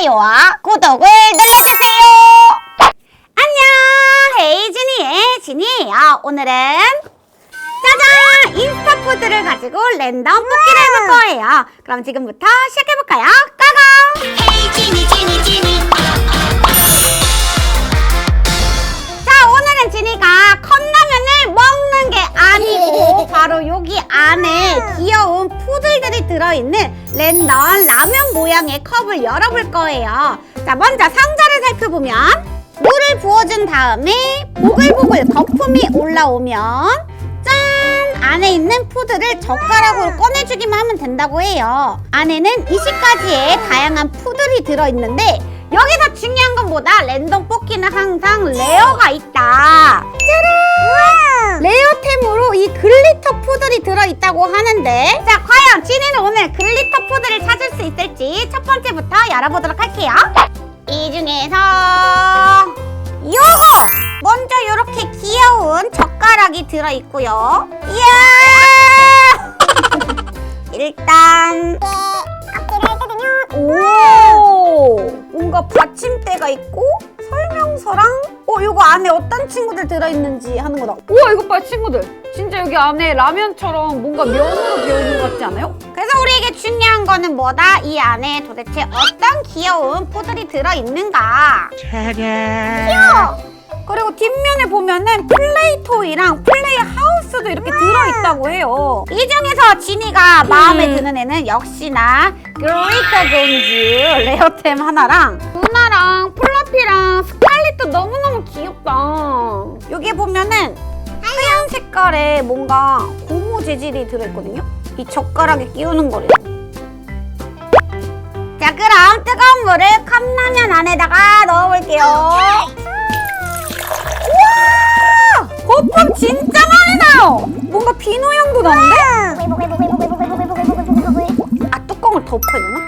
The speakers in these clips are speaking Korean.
좋아요와 구독을 눌러주세요. 안녕, 헤이진이의 진이에요. 오늘은 짜잔! 인스타푸드를 가지고 랜덤 뽑기를 해볼 거예요. 그럼 지금부터 시작해볼까요? 고고! 헤이진이 진이 진이 바로 여기 안에 귀여운 푸들들이 들어있는 랜덤 라면 모양의 컵을 열어볼 거예요. 자, 먼저 상자를 살펴보면 물을 부어준 다음에 보글보글 거품이 올라오면 짠! 안에 있는 푸드를 젓가락으로 꺼내주기만 하면 된다고 해요. 안에는 20가지의 다양한 푸들이 들어있는데 여기서 중요한 것보다 랜덤 뽑기는 항상 레어가 있다. 짜란! 레어템으로 이 글리터 푸들이 들어있다고 하는데 자 과연 진이는 오늘 글리터 푸들을 찾을 수 있을지 첫 번째부터 열어보도록 할게요. 이 중에서 요거 먼저 이렇게 귀여운 젓가락이 들어있고요. 이야! 일단 오 뭔가 받침대가 있고 설명서랑 어 이거 안에 어떤 친구들 들어있는지 하는 거다. 우와 이것 봐요 친구들 진짜 여기 안에 라면처럼 뭔가 면으로 되어 있는 것 같지 않아요? 그래서 우리에게 중요한 거는 뭐다? 이 안에 도대체 어떤 귀여운 포들이 들어있는가? 귀여워! 그리고 뒷면에 보면은 플레이토이랑 플레이 하우스도 이렇게 들어있다고 해요. 이 중에서 진이가 마음에 음. 드는 애는 역시나 글리터 공주 레어템 하나랑 누나랑 플러피랑 스칼렛도 너무너무 귀엽다. 여기 보면은 하얀 색깔의 뭔가 고무 재질이 들어있거든요. 이 젓가락에 끼우는 거래요. 자, 그럼 뜨거운 물을 컵라면 안에다가 넣어볼게요. 우와! 거품 진짜 많이 나요! 뭔가 비누 향도 나는데? 아, 뚜껑을 덮어야 되나?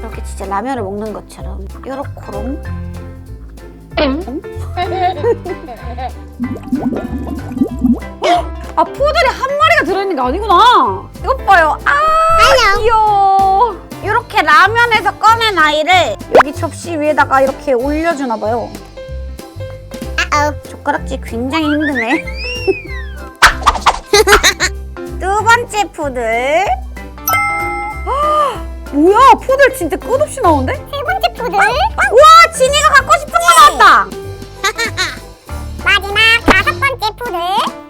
이렇게 진짜 라면을 먹는 것처럼. 요렇게롱. 아 푸들이 한 마리가 들어있는 게 아니구나 이것 봐요. 아, 귀여워. 이렇게 라면에서 꺼낸 아이를 여기 접시 위에다가 이렇게 올려주나 봐요. 젓가락질 굉장히 힘드네. 두 번째 푸들. 뭐야 푸들 진짜 끝없이 나오는데? 세 번째 푸들. 와, 진이가 갖고 싶은 거 나왔다. 마지막 다섯 번째 푸들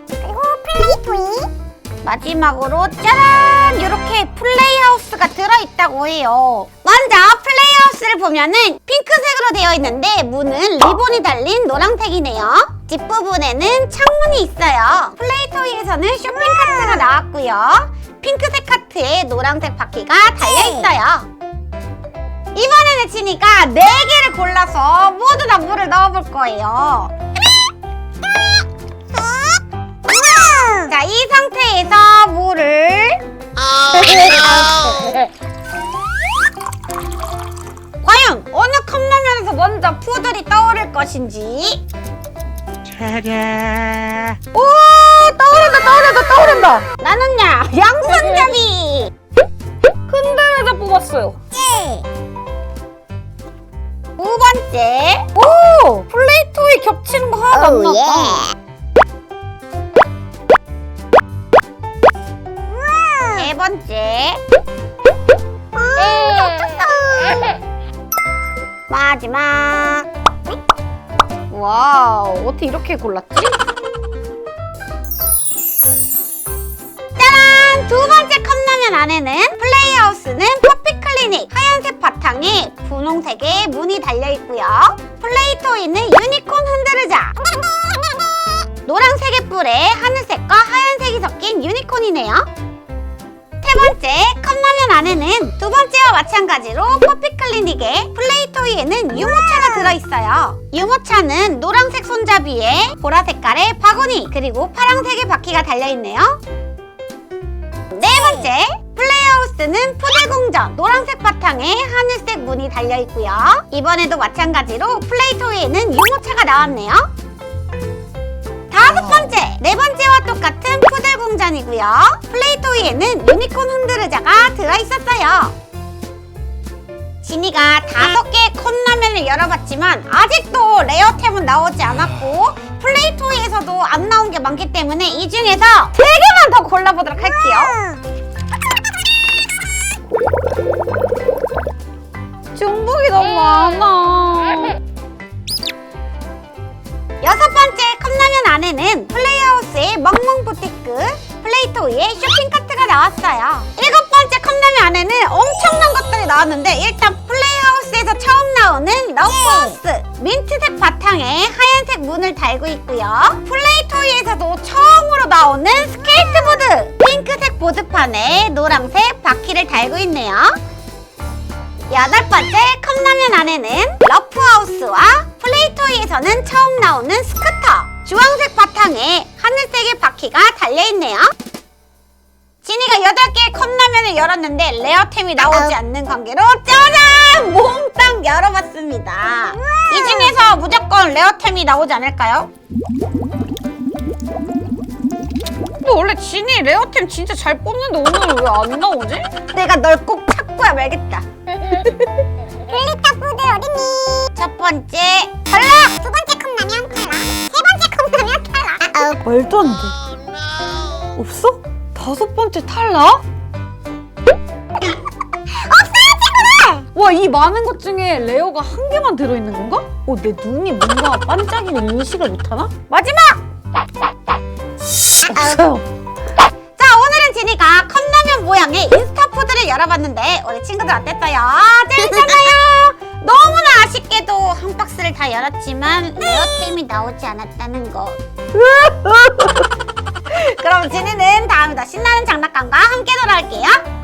그리고 플레이토이 마지막으로 짜란! 이렇게 플레이하우스가 들어있다고 해요. 먼저 플레이하우스를 보면은 핑크색으로 되어 있는데 문은 리본이 달린 노란색이네요. 뒷부분에는 창문이 있어요. 플레이토이에서는 쇼핑 카트가 나왔고요. 핑크색 카트에 노란색 바퀴가 달려있어요. 이번에는 지니까 4개를 골라서 모두 다 물을 넣어볼 거예요. 자, 이 상태에서 물을 과연 어느 컵라면에서 먼저 푸들이 떠오를 것인지. 오 떠오른다 떠오른다 떠오른다. 나는야 양손잡이. 흔들어서 뽑았어요 두 번째. 오 플레이토이 겹치는 거 하나도 안 나왔다 세 번째. 마지막. 와우 어떻게 이렇게 골랐지? 짜란! 두 번째 컵라면 안에는 바탕에 분홍색의 문이 달려있고요 플레이토이는 유니콘 흔들으자 노란색의 뿔에 하늘색과 하얀색이 섞인 유니콘이네요 세 번째, 컵라면 안에는 두 번째와 마찬가지로 퍼피 클리닉의 플레이토이에는 유모차가 들어있어요. 유모차는 노란색 손잡이에 보라 색깔의 바구니 그리고 파란색의 바퀴가 달려있네요. 네 번째, 플레이하우스는 푸들궁전 노란색 바탕에 하늘색 문이 달려있고요. 이번에도 마찬가지로 플레이토이에는 유모차가 나왔네요. 다섯 번째, 네 번째와 똑같은 푸들 궁전이고요. 플레이토이에는 유니콘 흔들의자가 들어있었어요. 지니가 다섯 개의 컵 컵라면을 열어봤지만 아직도 레어템은 나오지 않았고 플레이토이에서도 안 나온 게 많기 때문에 이 중에서 세 개만 더 골라보도록 할게요. 중복이 너무 많아. 여섯 번째 컵라면 안에는 플레이하우스의 멍멍 부티크, 플레이토이의 쇼핑 카트가 나왔어요. 일곱 번째 컵라면 안에는 엄청난 것들이 나왔는데 일단 플레이하우스에서 처음 나오는 러브하우스 민트색 바탕에 하얀색 문을 달고 있고요. 플레이토이에서도 처음으로 나오는 스케이트보드 핑크색 보드판에 노란색 바퀴를 달고 있네요. 여덟 번째 컵라면 안에는 러프하우스와 플레이토이에서는 처음 나오는 스쿠터 주황색 바탕에 하늘색의 바퀴가 달려있네요 진이가 여덟 개의 컵라면을 열었는데 레어템이 나오지 않는 관계로 짜잔! 몽땅 열어봤습니다 이 중에서 무조건 레어템이 나오지 않을까요? 근데 원래 진이 레어템 진짜 잘 뽑는데 오늘 왜 안 나오지? 내가 널 꼭 찾고야 말겠다 플리타푸드 어딨니? 첫 번째 탈락! 두 번째 컵라면 탈락. 세 번째 컵라면 탈락. 아우. 말도 안 돼. 없어? 다섯 번째 탈락? 와, 이 많은 것 중에 레어가 한 개만 들어있는 건가? 어, 내 눈이 뭔가 반짝이는 인식을 못하나? 마지막! 없어요. 자 오늘은 제니가 컵라면 모양의 인스타 푸드를 열어봤는데 우리 친구들 어땠어요? 재밌잖아요? 너무나 아쉽게도 한 박스를 다 열었지만 레어템이 나오지 않았다는 거. 그럼 제니는 다음에 더 신나는 장난감과 함께 돌아올게요